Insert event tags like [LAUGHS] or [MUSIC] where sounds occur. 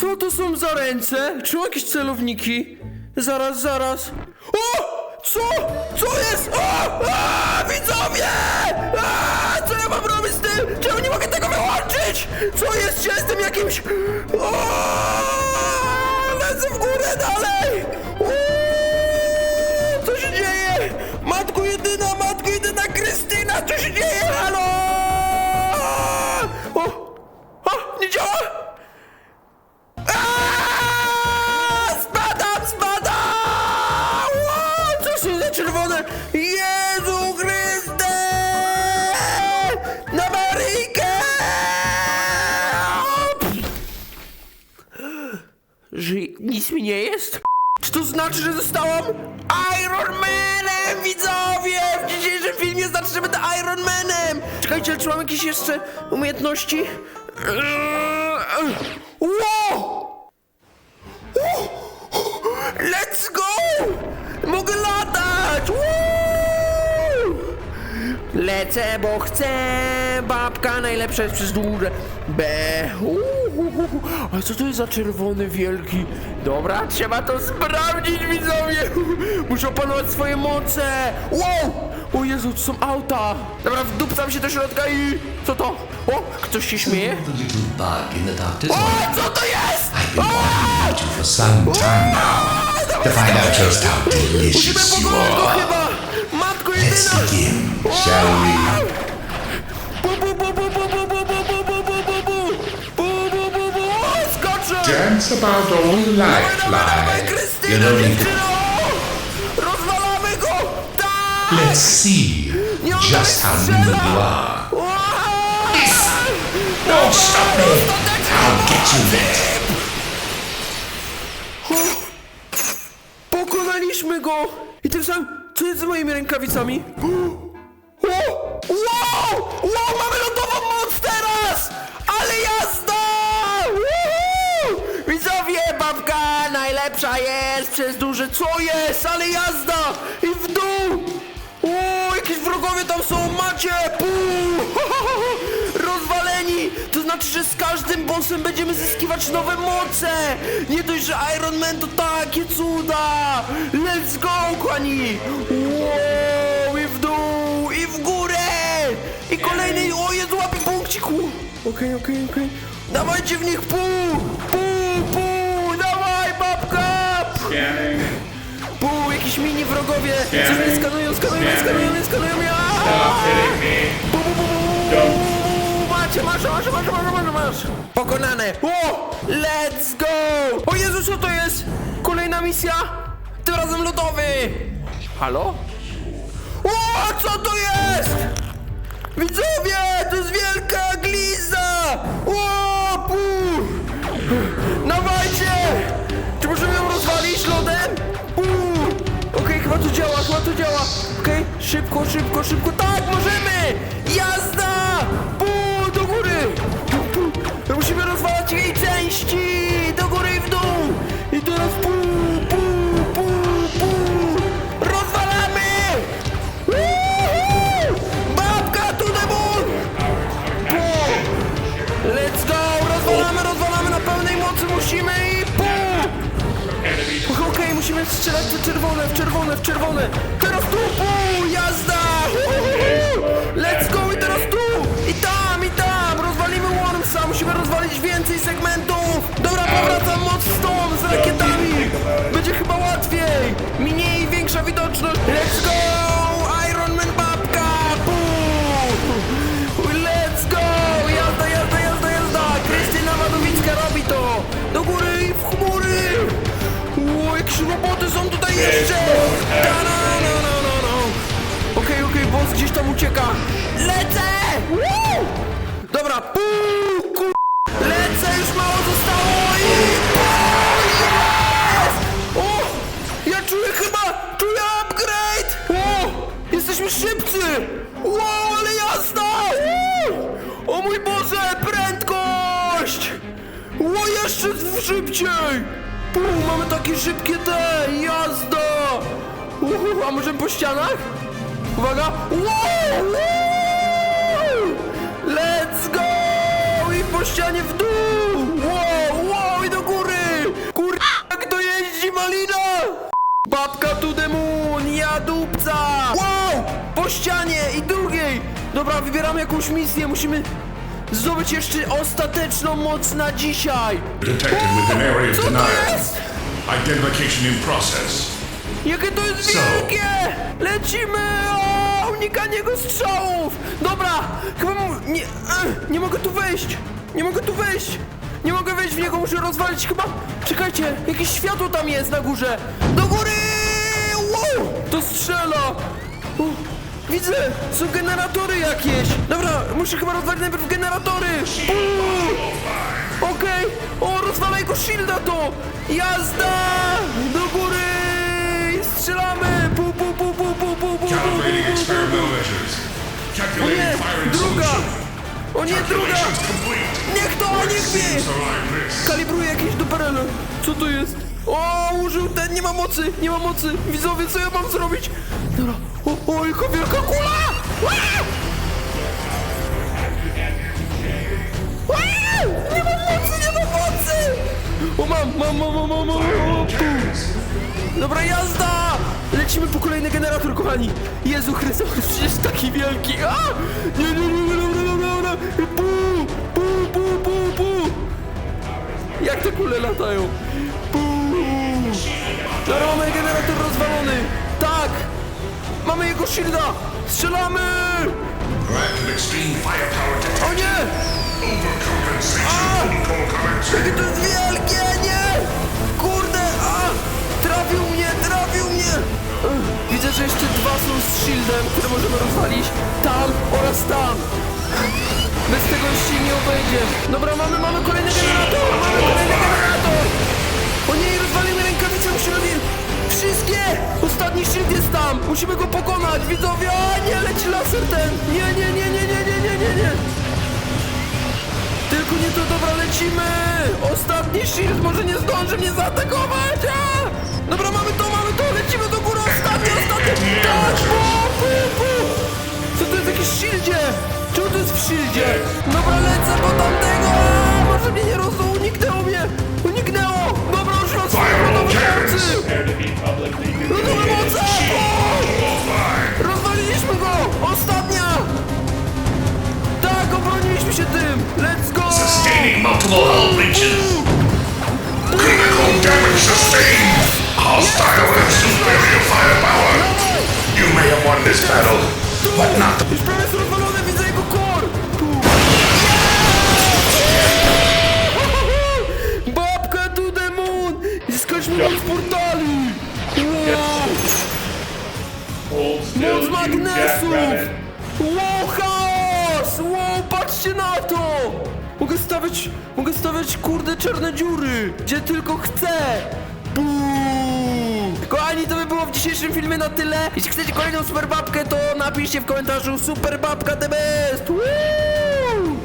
Co to są za ręce? Czy jakieś celowniki? Zaraz, zaraz. O! Co? Co jest? O! A! Widzowie! A! Co ja mam robić z tym? Czemu nie mogę tego wyłączyć? Co jest? Czy jestem jakimś... O! Lecę w górę dalej! Mi nie jest? Czy to znaczy, że zostałam Iron Manem, widzowie? W dzisiejszym filmie że będę Iron Manem! Czekajcie, czy mam jakieś jeszcze umiejętności? Wow! Let's go! Lecę, bo chcę! Babka najlepsza jest przez duże B. Uhuhuhu. A co to jest za czerwony wielki? Dobra, trzeba to sprawdzić, widzowie! [LAUGHS] Muszę opanować swoje moce! Wow! O Jezu, to są auta! Dobra, wdupcam się do środka i... Co to? O, ktoś się śmieje? O, co to jest? Time now to find out just how Musimy delicious you pokonać go are. Let's begin, shall we? Dance about all life lies. You you Rozwalamy go! Tak! Let's see just how new you are. Don't stop me! I'll get you there! Pokonaliśmy go! I tym samym co jest z moimi rękawicami? Wow! Wow, mamy lądową moc teraz! Ale jazda! Widzowie, babka najlepsza jest przez duży... Co jest? Ale jazda! I w dół! O, jakieś wrogowie tam są, macie! Puu! [LAUGHS] Rozwaleni! To znaczy, że z każdym bossem będziemy zyskiwać nowe moce! Nie że Iron Man to takie cuda! Let's go, kochani! Wow, i w dół, i w górę! I kolejny, o Jezu, łapie punkciku! Okej, okej, okej. Dawajcie w nich pół! Pół, pół! Dawaj, babka! Pół, jakiś mini wrogowie! Coś mnie skanują, skanują, mnie, skanują, mnie, skanują mnie! Bu, bu, bu, Macie, masz, masz, masz, masz, masz, masz! Pokonane! O! Jezu, co to jest? Kolejna misja? Tym razem lodowy! Halo? O, co to jest? Widzowie, to jest wielka gliza! O, pu! Dawajcie! Czy możemy ją rozwalić lodem? Uuu! Okej, chyba to działa, chyba to działa. Okej, szybko, szybko, szybko. Tak, możemy! Jazda! Musimy strzelać w czerwone, w czerwone, w czerwone! Teraz tu, pół, jazda! Let's go i teraz tu! I tam, i tam! Rozwalimy Wormsa, musimy rozwalić więcej segmentów! Dobra, powracam moc stąd z rakietami! Będzie chyba łatwiej! Mniej większa widoczność! Let's go! Iron Man babka! Pół! Let's go! Jazda, jazda, jazda, jazda! Krystyna Wadowicka robi to! Do góry i w chmury! O, jakieś Okej, okej, boss gdzieś tam ucieka! Lecę! Woo! Dobra, pół, kur... Lecę, już mało zostało i... O! Ja czuję chyba, czuję upgrade! O! Jesteśmy szybcy! Wow, ale jazda! Wow! O mój Boże, prędkość! O, jeszcze szybciej! Uuu, mamy takie szybkie te! Jazda! Uhu, a możemy po ścianach? Uwaga! Wow! Let's go! I po ścianie w dół! Wow! Wow! I do góry! Kur... jak to jeździ malina! Babka to the moon! Wow! Po ścianie i drugiej! Dobra, wybieramy jakąś misję, musimy zdobyć jeszcze ostateczną moc na dzisiaj! Detected within area of Co to denial. jest? Identification in process. Jakie to jest Co? wielkie! Lecimy! O, unikanie jego strzałów! Dobra, chyba mu... Nie, eh, nie mogę tu wejść! Nie mogę tu wejść! Nie mogę wejść w niego, muszę rozwalić chyba... Czekajcie, jakieś światło tam jest na górze! Do góry! Wow! To strzela! Widzę! Są generatory jakieś! Dobra, muszę chyba rozwalić najpierw generatory! Uuu. Okej! O, rozwalaj go shielda to! Jazda! Do góry! Strzelamy! Pu, pu, pu, pu, pu, pu, pu, pu, pu, pu, pu. experimental measures. O Calculating nie! firing Druga! solution. O nie, druga! Calculations complete. Niech to, niech wie! Seems. Kalibruję jakieś duperele. Co to jest? O, użył ten, nie ma mocy, nie ma mocy. Widzowie, co ja mam zrobić? Dobra. O, o, jaka wielka kula! Ła! Ła! Nie ma mocy, nie ma mocy! O, mam, mam, mam, mam, mam, mam, mam. Dobra, jazda! Lecimy po kolejny generator, kochani! Jezu Chryste, on jest przecież taki wielki! A! Nie, nie, nie, nie, dobra, dobra, dobra! Pu, pu, pu, pu, pu! Jak te kule latają? Pu! Mamy generator rozwalony! Tak! Mamy jego shielda! Strzelamy! O nie! Commencing. Jakie to jest wielkie, nie! Kurde, a! Trafił mnie, trafił mnie! Ech, Widzę, że jeszcze dwa są z shieldem, które możemy rozwalić. Tam oraz tam. Bez tego już się nie obejdzie. Dobra, mamy, mamy kolejny generator! Mamy kolejny generator! O nie. Ostatni shield jest tam! Musimy go pokonać, widzowie! A, nie, leci laser ten! Nie, nie, nie, nie, nie, nie, nie, nie, nie! Tylko nie to, dobra, lecimy! Ostatni shield może nie zdąży mnie zaatakować! A! Dobra, mamy to, mamy to, lecimy do góry, ostatni, ostatni! Tak! Pu, pu, pu. Co to jest w jakimś shieldzie? Czemu to jest w shieldzie? Dobra, lecę po tamtego! A, może mnie nie rozumie, uniknęło mnie! Uniknęło! Dobra, już raz lodowe mocy! O! Rozwaliliśmy go! Ostatnia! Tak, obroniliśmy się tym! Let's go! Sustaining multiple hull breaches. Critical damage sustained. Hostile and superior firepower. You may have won this battle, but not the stawiać, mogę stawiać kurde czarne dziury, gdzie tylko chcę! Bum! Kochani, to by było w dzisiejszym filmie na tyle. Jeśli chcecie kolejną super babkę, to napiszcie w komentarzu super babka the best! Woo!